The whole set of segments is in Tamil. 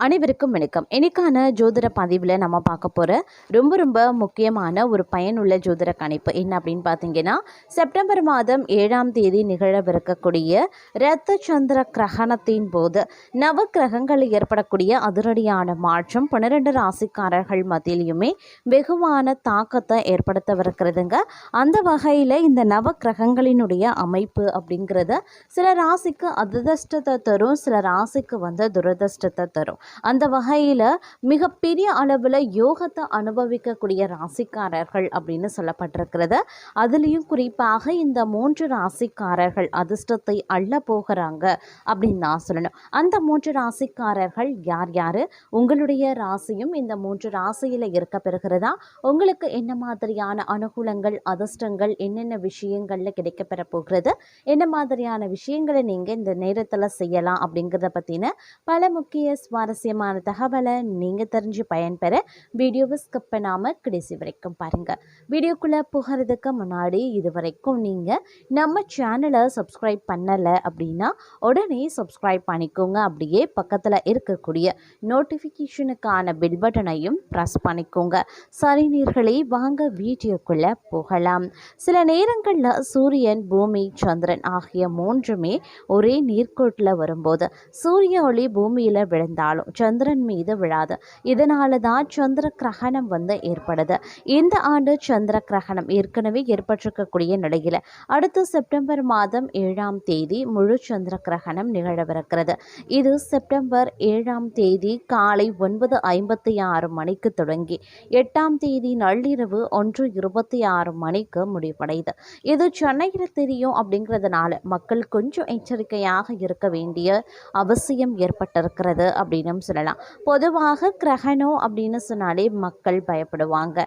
அனைவருக்கும் வணக்கம். இன்னைக்கான ஜோதிட பதிவில் நம்ம பார்க்க போகிற ரொம்ப ரொம்ப முக்கியமான ஒரு பயனுள்ள ஜோதிட கணிப்பு என்ன அப்படின்னு பார்த்தீங்கன்னா செப்டம்பர் மாதம் ஏழாம் தேதி நிகழவிருக்கக்கூடிய இரத்த சந்திர கிரகணத்தின் போது நவ கிரகங்களில் ஏற்படக்கூடிய அதிரடியான மாற்றம் பன்னிரெண்டு ராசிக்காரர்கள் மத்தியிலையுமே வெகுவான தாக்கத்தை ஏற்படுத்தவிருக்கிறதுங்க. அந்த வகையில் இந்த நவ கிரகங்களினுடைய அமைப்பு அப்படிங்கிறத சில ராசிக்கு அதிர்ஷ்டத்தை தரும் சில ராசிக்கு வந்து துரதிர்ஷ்டத்தை தரும். அந்த வகையில் மிகப்பெரிய அளவில் யோகத்தை அனுபவிக்கக்கூடிய ராசிக்காரர்கள் அப்படின்னு சொல்லப்பட்டிருக்கிறது. அதுலேயும் குறிப்பாக இந்த மூன்று ராசிக்காரர்கள் அதிர்ஷ்டத்தை அள்ள போகிறாங்க அப்படின்னு நான் சொல்லணும். அந்த மூன்று ராசிக்காரர்கள் யார் யார்? உங்களுடைய ராசியும் இந்த மூன்று ராசியில் இருக்க பெறுகிறதா? உங்களுக்கு என்ன மாதிரியான அனுகூலங்கள் அதிர்ஷ்டங்கள் என்னென்ன விஷயங்களில் கிடைக்கப்பெற போகிறது? என்ன மாதிரியான விஷயங்களை நீங்கள் இந்த நேரத்தில் செய்யலாம் அப்படிங்கிறத பற்றின பல முக்கிய சுவாரஸ்ய சுவாரஸ்யமான தகவலை நீங்கள் தெரிஞ்சு பயன்பெற வீடியோவை ஸ்கிப் பண்ணாமல் கடைசி வரைக்கும் பாருங்கள் வீடியோக்குள்ளே போகிறதுக்கு முன்னாடி இது வரைக்கும் நீங்கள் நம்ம சேனலை சப்ஸ்கிரைப் பண்ணலை அப்படின்னா உடனே சப்ஸ்கிரைப் பண்ணிக்கோங்க. அப்படியே பக்கத்தில் இருக்கக்கூடிய நோட்டிஃபிகேஷனுக்கான பில் பட்டனையும் ப்ரெஸ் பண்ணிக்கோங்க. சரி நீர்களே வாங்க வீடியோக்குள்ளே போகலாம். சில நேரங்களில் சூரியன் பூமி சந்திரன் ஆகிய மூன்றுமே ஒரே நீர்க்கோட்டில் வரும்போது சூரிய ஒளி பூமியில் விழுந்தாலும் சந்திரன் மீது விழாது. இதனால தான் சந்திர கிரகணம் வந்து ஏற்படுது. இந்த ஆண்டு சந்திர கிரகணம் ஏற்கனவே ஏற்பட்டிருக்கக்கூடிய நிலையில் அடுத்த செப்டம்பர் மாதம் ஏழாம் தேதி முழு சந்திர கிரகணம் நிகழவிருக்கிறது. இது செப்டம்பர் ஏழாம் தேதி காலை ஒன்பது ஐம்பத்தி ஆறு மணிக்கு தொடங்கி எட்டாம் தேதி நள்ளிரவு ஒன்று இருபத்தி ஆறு மணிக்கு முடிவடையுது. இது சென்னையில் தெரியும் அப்படிங்கிறதுனால மக்கள் கொஞ்சம் எச்சரிக்கையாக இருக்க வேண்டிய அவசியம் ஏற்பட்டிருக்கிறது அப்படின்னு சொல்லலாம். பொதுவாக கிரகணம் அப்படின்னு சொன்னாலே மக்கள் பயப்படுவாங்க.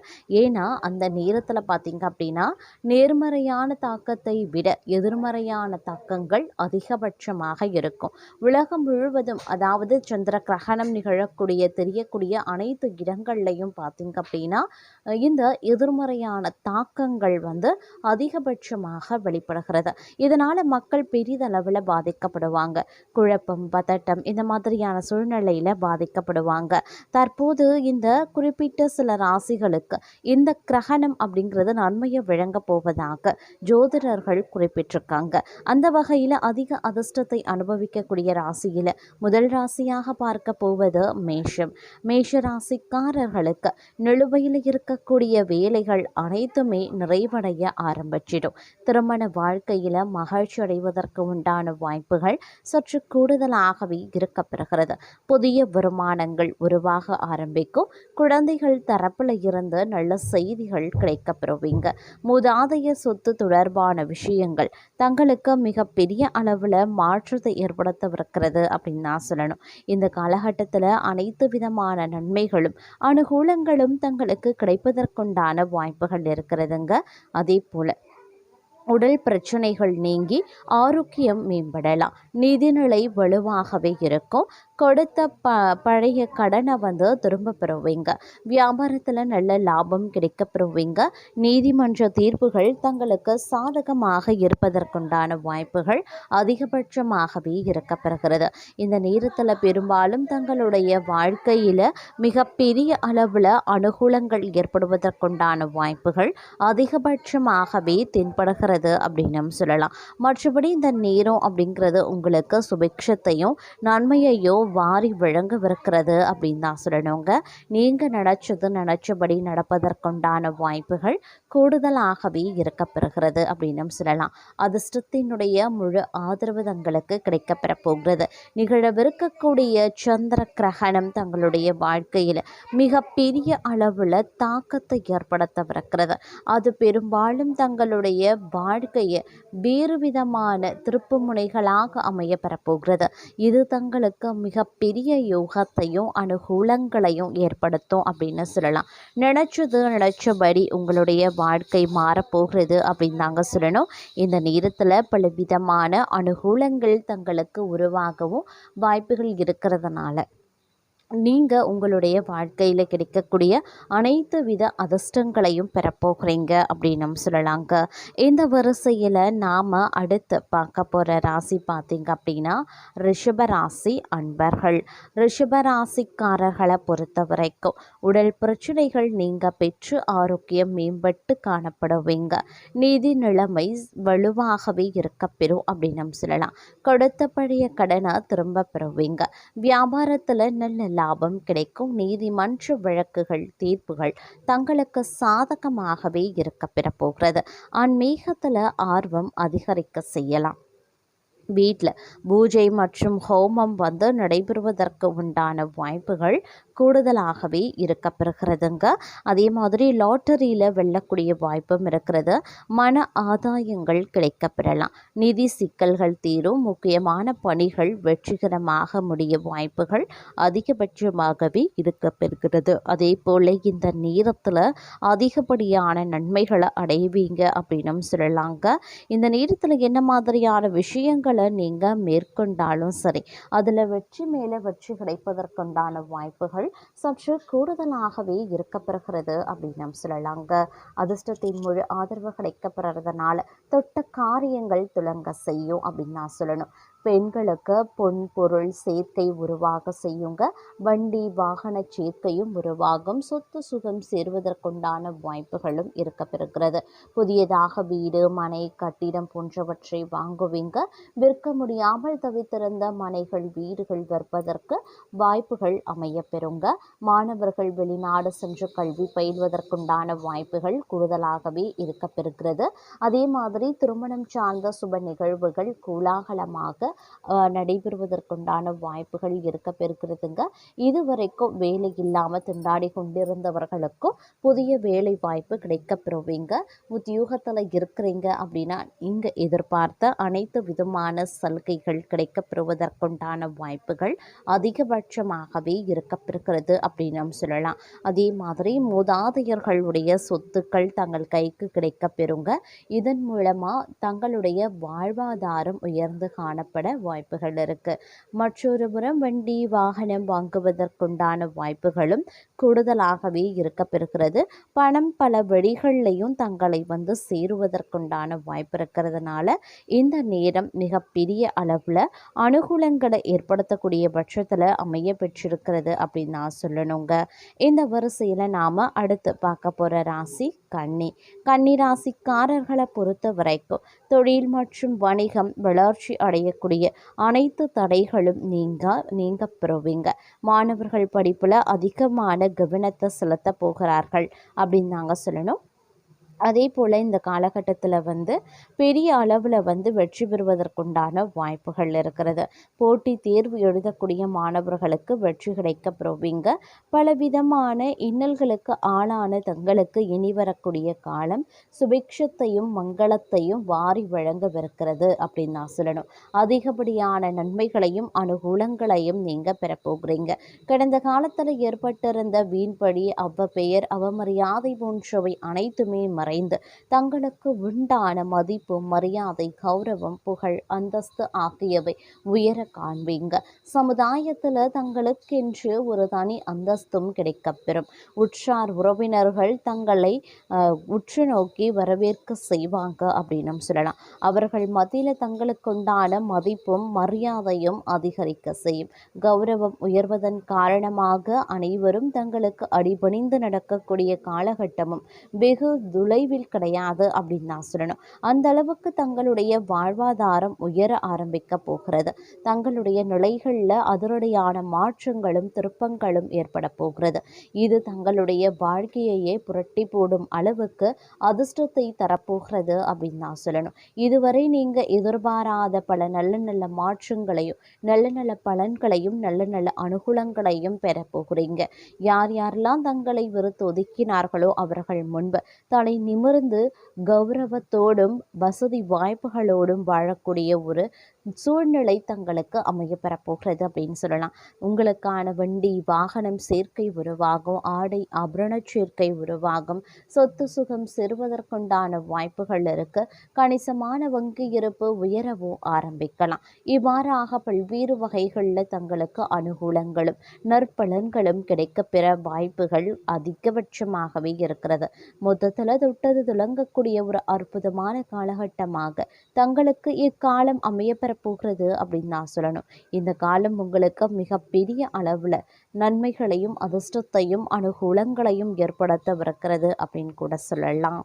ஏன்னா அந்த நேரத்தில் பார்த்தீங்க அப்படின்னா நேர்மறையான தாக்கத்தை விட எதிர்மறையான தாக்கங்கள் அதிகபட்சமாக இருக்கும். உலகம் முழுவதும் அதாவது சந்திர கிரகணம் நிகழக்கூடிய தெரியக்கூடிய அனைத்து இடங்கள்லையும் பார்த்தீங்க அப்படின்னா இந்த எதிர்மறையான தாக்கங்கள் வந்து அதிகபட்சமாக வெளிப்படுகிறது. இதனால் மக்கள் பெரிதளவில் பாதிக்கப்படுவாங்க. குழப்பம் பதட்டம் இந்த மாதிரியான சூழ்நிலையில் பாதிக்கப்படுவாங்க. தற்போது இந்த குறிப்பிட்ட சில ராசிகளுக்கு இந்த கிரகணம் அப்படிங்கிறது நன்மையை வழங்க போவதாக ஜோதிடர்கள் குறிப்பிட்டிருக்காங்க. அந்த வகையில் அதிக அதிர்ஷ்டத்தை அனுபவிக்கக்கூடிய ராசியில் முதல் ராசியாக பார்க்க போவது மேஷம். மேஷ ராசிக்காரர்களுக்கு நிலுவையில் இருக்கக்கூடிய வேலைகள் அனைத்துமே நிறைவடைய ஆரம்பிச்சிடும். திருமண வாழ்க்கையில் மகிழ்ச்சி அடைவதற்கு உண்டான வாய்ப்புகள் சற்று கூடுதலாகவே இருக்கப்பெறுகிறது. புதிய வருமானங்கள் உருவாக ஆரம்பிக்கும். குழந்தைகள் தரப்பில் இருந்து நல்ல செய்திகள் கிடைக்கப்பெறுவீங்க. மூதாதைய சொத்து தொடர்பான விஷயங்கள் தங்களுக்கு மிகப்பெரிய அளவில் மாற்றத்தை ஏற்படுத்தவிருக்கிறது அப்படின்னு நான் சொல்லணும். இந்த காலகட்டத்தில் அனைத்து விதமான நன்மைகளும் அனுகூலங்களும் தங்களுக்கு கிடைப்பதற்குண்டான வாய்ப்புகள் இருக்கிறதுங்க. அதே போல் உடல் பிரச்சனைகள் நீங்கி ஆரோக்கியம் மேம்படலாம். நிதிநிலை வலுவாகவே இருக்கும். கொடுத்த ப பழைய கடனை வந்து திரும்ப பெறுவீங்க. வியாபாரத்தில் நல்ல லாபம் கிடைக்க பெறுவீங்க நீதிமன்ற தீர்ப்புகள் தங்களுக்கு சாதகமாக இருப்பதற்குண்டான வாய்ப்புகள் அதிகபட்சமாகவே இருக்கப்பெறுகிறது. இந்த நேரத்தில் பெரும்பாலும் தங்களுடைய வாழ்க்கையில் மிகப்பெரிய அளவில் அனுகூலங்கள் ஏற்படுவதற்குண்டான வாய்ப்புகள் அதிகபட்சமாகவே தென்படுகிறது அப்படின்னு சொல்லலாம். மற்றபடி இந்த நேரம் அப்படிங்கிறது உங்களுக்கு சுபிக்ஷத்தையும் நன்மையையும் வாரி வழங்கவிருக்கிறது அப்படின்னு தான் சொல்லணுங்க. நீங்கள் நினச்சது நினச்சபடி நடப்பதற்குண்டான வாய்ப்புகள் கூடுதலாகவே இருக்கப்பெறுகிறது அப்படின்னும் சொல்லலாம். அதிர்ஷ்டத்தினுடைய முழு ஆதரவு தங்களுக்கு கிடைக்கப்பெற போகிறது. நிகழவிருக்கக்கூடிய சந்திர கிரகணம் தங்களுடைய வாழ்க்கையில் மிகப்பெரிய அளவில் தாக்கத்தை ஏற்படுத்தவிருக்கிறது. அது பெரும்பாலும் தங்களுடைய வாழ்க்கையை வேறு விதமான திருப்பு முனைகளாக அமைய பெறப்போகிறது இது தங்களுக்கு மிகப்பெரிய யோகத்தையும் அனுகூலங்களையும் ஏற்படுத்தும் அப்படின்னு சொல்லலாம். நினச்சது நினச்சபடி உங்களுடைய வாழ்க்கை மாறப்போகிறது அப்படின்னு தாங்க சொல்லணும். இந்த நேரத்தில் பல விதமான அனுகூலங்கள் தங்களுக்கு உருவாகவும் வாய்ப்புகள் இருக்கிறதுனால. நீங்கள் உங்களுடைய வாழ்க்கையில் கிடைக்கக்கூடிய அனைத்து வித அதிர்ஷ்டங்களையும் பெறப்போகிறீங்க அப்படின்னு நம்ம சொல்லலாங்க. இந்த வரிசையில் நாம் அடுத்து பார்க்க போகிற ராசி பார்த்திங்க அப்படின்னா ரிஷப ராசி அன்பர்கள். ரிஷப ராசிக்காரர்களை பொறுத்த வரைக்கும் உடல் பிரச்சனைகள் நீங்கள் பெற்று ஆரோக்கியம் மேம்பட்டு காணப்படுவீங்க. நிதி நிலைமை வலுவாகவே இருக்கப்பெறும் அப்படின்னு நம்ம சொல்லலாம். கொடுத்தபடிய கடனை திரும்ப பெறுவீங்க. வியாபாரத்தில் நல்ல லாபம் கிடைக்கும். நீதிமன்ற வழக்குகள் தீர்ப்புகள் தங்களுக்கு சாதகமாகவே இருக்க பெறப்போகிறது. ஆன்மீகத்தில் ஆர்வம் அதிகரிக்க செய்யலாம். வீட்டில் பூஜை மற்றும் ஹோமம் வந்து நடைபெறுவதற்கு உண்டான வாய்ப்புகள் கூடுதலாகவே இருக்கப்பெறுகிறதுங்க. அதே மாதிரி லாட்டரியில் வெல்லக்கூடிய வாய்ப்பும் இருக்கிறது. மன ஆதாயங்கள் கிடைக்கப்பெறலாம். நிதி சிக்கல்கள் தீரும். முக்கியமான பணிகள் வெற்றிகரமாக முடிய வாய்ப்புகள் அதிகபட்சமாகவே இருக்கப்பெறுகிறது. அதே போல் இந்த நேரத்தில் அதிகப்படியான நன்மைகளை அடைவீங்க அப்படின்னு சொல்லலாங்க. இந்த நேரத்தில் என்ன மாதிரியான விஷயங்களை நீங்கள் மேற்கொண்டாலும் சரி அதில் வெற்றி மேலே வெற்றி கிடைப்பதற்குண்டான வாய்ப்புகள் சற்று கூடுதலாகவே இருக்கப்பெறுகிறது அப்படின்னு நம்ம சொல்லலாங்க. அதிர்ஷ்டத்தின் முழு ஆதரவு கிடைக்கப்படுறதுனால தொட்ட காரியங்கள் துலங்க செய்யும் அப்படின்னு நான் சொல்லணும். பெண்களுக்கு பொன் பொருள் சேர்க்கை உருவாக செய்யுங்க. வண்டி வாகன சேர்க்கையும் உருவாகும். சொத்து சுகம் சேருவதற்குண்டான வாய்ப்புகளும் இருக்கப்பெறுகிறது புதியதாக வீடு மனை கட்டிடம் போன்றவற்றை வாங்குவீங்க. விற்க முடியாமல் தவித்திருந்த மனைகள் வீடுகள் விற்பதற்கு வாய்ப்புகள் அமைய பெறுங்க. மாணவர்கள் வெளிநாடு சென்று கல்வி பயில்வதற்குண்டான வாய்ப்புகள் கூடுதலாகவே இருக்கப்பெறுகிறது அதே மாதிரி திருமணம் சார்ந்த சுப நிகழ்வுகள் கோலாகலமாக நடைபெறுவதற்குண்டான வாய்ப்புகள் இருக்க பெருக்கிறதுங்க இதுவரைக்கும் வேலை இல்லாமல் திண்டாடி கொண்டிருந்தவர்களுக்கும் புதிய வேலை வாய்ப்பு கிடைக்க பெறுவீங்க. உத்தியோகத்தில் இருக்கிறீங்க அப்படின்னா இங்கே எதிர்பார்த்த அனைத்து விதமான சலுகைகள் கிடைக்க பெறுவதற்குண்டான வாய்ப்புகள் அதிகபட்சமாகவே இருக்கப்பெறுகிறது அப்படின்னு நம்ம சொல்லலாம். அதே மாதிரி மூதாதையர்களுடைய சொத்துக்கள் தங்கள் கைக்கு கிடைக்க பெறுங்க. இதன் மூலமாக தங்களுடைய வாழ்வாதாரம் உயர்ந்து ஏற்பட வாய்ப்புகள் இருக்கு. மற்றொரு புறம் வண்டி வாகனம் வாங்குவதற்குண்டான வாய்ப்புகளும் கூடுதலாகவே இருக்கப்பெறுகிறது. பணம் பல வழிகள்லையும் தங்களை வந்து சேருவதற்குண்டான வாய்ப்பு இருக்கிறதுனால இந்த நேரம் மிகப்பெரிய அளவில் அனுகூலங்களை ஏற்படுத்தக்கூடிய பட்சத்தில் அமைய பெற்றிருக்கிறது அப்படின்னு நான் சொல்லணுங்க. இந்த வரிசையில் நாம் அடுத்து பார்க்க போகிற ராசி கன்னி கன்னி ராசிக்காரர்களை பொறுத்த வரைக்கும் தொழில் மற்றும் வணிகம் வளர்ச்சி அடையக்கூடிய அனைத்து தடைகளும் நீங்க நீங்க பெறுவீங்க. மாணவர்கள் படிப்பில் அதிகமான கவனத்தை செலுத்த போகிறார்கள் அப்படின்னு நாங்கள் சொல்லணும். அதே போல் இந்த காலகட்டத்தில் வந்து பெரிய அளவில் வந்து வெற்றி பெறுவதற்குண்டான வாய்ப்புகள் இருக்கிறது. போட்டி தேர்வு எழுதக்கூடிய மாணவர்களுக்கு வெற்றி கிடைக்க பெறுவீங்க பலவிதமான இன்னல்களுக்கு ஆளான தங்களுக்கு இனி வரக்கூடிய காலம் சுபிக்ஷத்தையும் மங்களத்தையும் வாரி வழங்கவிருக்கிறது அப்படின்னு நான் சொல்லணும். அதிகப்படியான நன்மைகளையும் அனுகூலங்களையும் நீங்கள் பெறப்போகிறீங்க. கடந்த காலத்தில் ஏற்பட்டிருந்த வீண்படி அவ்வ பெயர் அவமரியாதை போன்றவை அனைத்துமே மறை மறைந்து. தங்களுக்கு உண்டான மதிப்பு மரியாதை கௌரவம் புகழ் அந்தஸ்து ஆகியவை உயர காண்பீங்க. சமுதாயத்தில் தங்களுக்கென்று ஒரு தனி அந்தஸ்தும் கிடைக்கப்பெறும். உற்றார் உறவினர்கள் தங்களை உற்று நோக்கி வரவேற்க செய்வாங்க அப்படின்னு சொல்லலாம். அவர்கள் மத்தியில் தங்களுக்குண்டான மதிப்பும் மரியாதையும் அதிகரிக்க செய்யும். கௌரவம் உயர்வதன் காரணமாக அனைவரும் தங்களுக்கு அடிபணிந்து நடக்கக்கூடிய காலகட்டமும் வெகு துளை தொலைவில் கிடையாது அப்படின்னு தான் சொல்லணும். அந்த அளவுக்கு தங்களுடைய வாழ்வாதாரம் உயர ஆரம்பிக்க போகிறது. தங்களுடைய நிலைகளில் அதனுடையான மாற்றங்களும் திருப்பங்களும் ஏற்பட போகிறது. இது தங்களுடைய வாழ்க்கையையே புரட்டி போடும் அளவுக்கு அதிர்ஷ்டத்தை தரப்போகிறது அப்படின்னு தான் சொல்லணும். இதுவரை நீங்கள் எதிர்பாராத பல நல்ல நல்ல மாற்றங்களையும் நல்ல நல்ல பலன்களையும் நல்ல நல்ல அனுகூலங்களையும் பெறப்போகிறீங்க யார் யாரெல்லாம் தங்களை வெறுத்து ஒதுக்கினார்களோ அவர்கள் முன்பு தலை நிமிர்ந்து கௌரவத்தோடும் வசதி வாய்ப்புகளோடும் வாழக்கூடிய ஒரு சூழ்நிலை தங்களுக்கு அமையப்பெறப்போகிறது அப்படின்னு சொல்லலாம். உங்களுக்கான வண்டி வாகனம் சேர்க்கை உருவாகும் ஆடை ஆபரண சேர்க்கை உருவாகும் சொத்து சுகம் செறுவதற்குண்டான வாய்ப்புகள் இருக்கு. கணிசமான வங்கி இருப்பு உயரவும் ஆரம்பிக்கலாம். இவ்வாறாக பல்வேறு வகைகளில் தங்களுக்கு அனுகூலங்களும் நற்பலன்களும் கிடைக்கப்பெற வாய்ப்புகள் அதிகபட்சமாகவே இருக்கிறது. மொத்தத்தில் தொட்டது துளங்கக்கூடிய ஒரு அற்புதமான காலகட்டமாக தங்களுக்கு இக்காலம் அமையப்பெற வரப்போகிறது அப்படின்னு நான் சொல்லணும். இந்த காலம் உங்களுக்கு மிகப்பெரிய அளவில் நன்மைகளையும் அதிர்ஷ்டத்தையும் அனுகூலங்களையும் ஏற்படுத்தவிருக்கிறது அப்படின்னு கூட சொல்லலாம்.